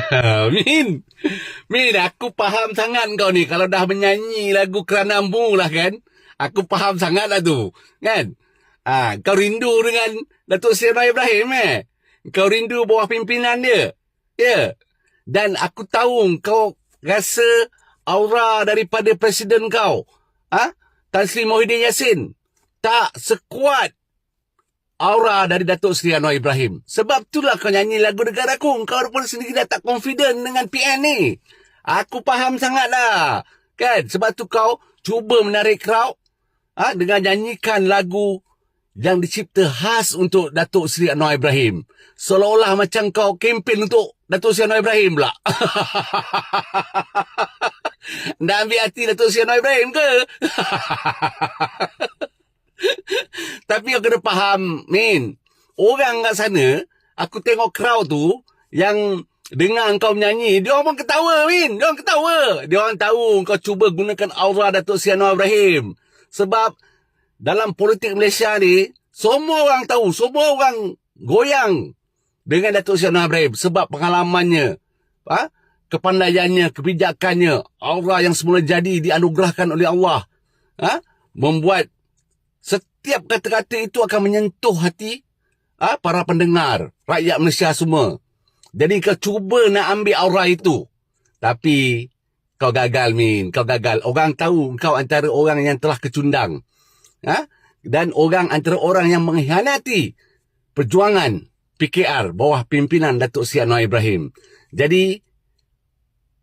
Min. Min, aku faham sangat kau ni. Kalau dah menyanyi lagu Keranamu lah kan. Aku faham sangat lah tu. Kan? Ah, kau rindu dengan Datuk Seri Ibrahim eh? Kau rindu bawah pimpinan dia. Ya. Yeah. Dan aku tahu kau rasa aura daripada presiden kau. Ha? Tan Sri Mohidin Yassin. Tak sekuat aura dari Datuk Seri Anwar Ibrahim. Sebab itulah kau nyanyi lagu negara aku. Kau pun sendiri dah tak confident dengan PN ni. Aku faham sangatlah. Kan? Sebab tu kau cuba menarik crowd ha? dengan nyanyikan lagu yang dicipta khas untuk Datuk Seri Anwar Ibrahim. Seolah-olah macam kau kempen untuk Datuk Seri Anwar Ibrahim pula. Nak ambil hati Datuk Seri Anwar Ibrahim ke? Tapi kau kena faham, Min. Orang kat sana, aku tengok crowd tu, yang dengar kau menyanyi, dia orang pun ketawa, Min. Dia orang ketawa. Dia orang tahu kau cuba gunakan aura Datuk Seri Anwar Ibrahim. Sebab dalam politik Malaysia ni, semua orang tahu, semua orang goyang dengan Datuk Seri Anwar Ibrahim sebab pengalamannya, ha? kepandaiannya, kebijakannya, aura yang semula jadi dianugerahkan oleh Allah, ha? membuat setiap kata-kata itu akan menyentuh hati ha? para pendengar, rakyat Malaysia semua. Jadi kau cuba nak ambil aura itu. Tapi kau gagal, Min. Kau gagal. Orang tahu kau antara orang yang telah kecundang ha? dan orang antara orang yang mengkhianati perjuangan PKR bawah pimpinan Datuk Seri Anwar Ibrahim. Jadi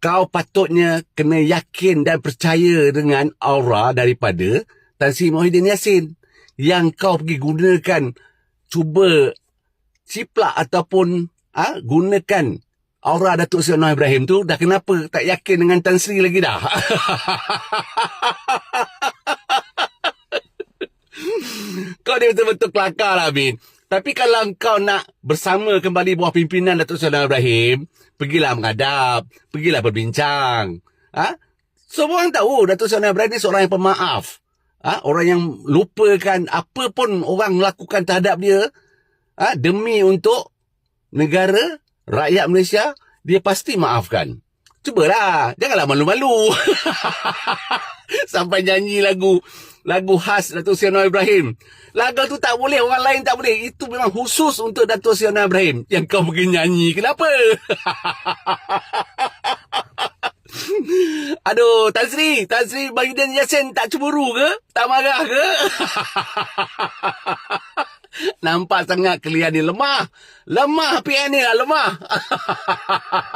kau patutnya kena yakin dan percaya dengan aura daripada Tan Sri Mohidin Yassin yang kau pergi gunakan cuba ciplak ataupun ha, gunakan aura Datuk Seri Anwar Ibrahim tu dah kenapa tak yakin dengan Tan Sri lagi dah kau ni betul-betul kelakar lah, Bin. Tapi kalau kau nak bersama kembali bawah pimpinan Datuk Seri Ibrahim, pergilah menghadap, pergilah berbincang. Ha? Semua orang tahu Datuk Seri Ibrahim ni seorang yang pemaaf. Ha? Orang yang lupakan apa pun orang lakukan terhadap dia ha? demi untuk negara, rakyat Malaysia, dia pasti maafkan. Cubalah, janganlah malu-malu. Sampai nyanyi lagu lagu khas Datuk Anwar Ibrahim. Lagu tu tak boleh, orang lain tak boleh. Itu memang khusus untuk Datuk Anwar Ibrahim. Yang kau pergi nyanyi. Kenapa? Aduh, Tan Sri, Tan Sri Bayudin Yassin tak cemburu ke? Tak marah ke? Nampak sangat kalian ni lemah. Lemah PN ni lah, lemah.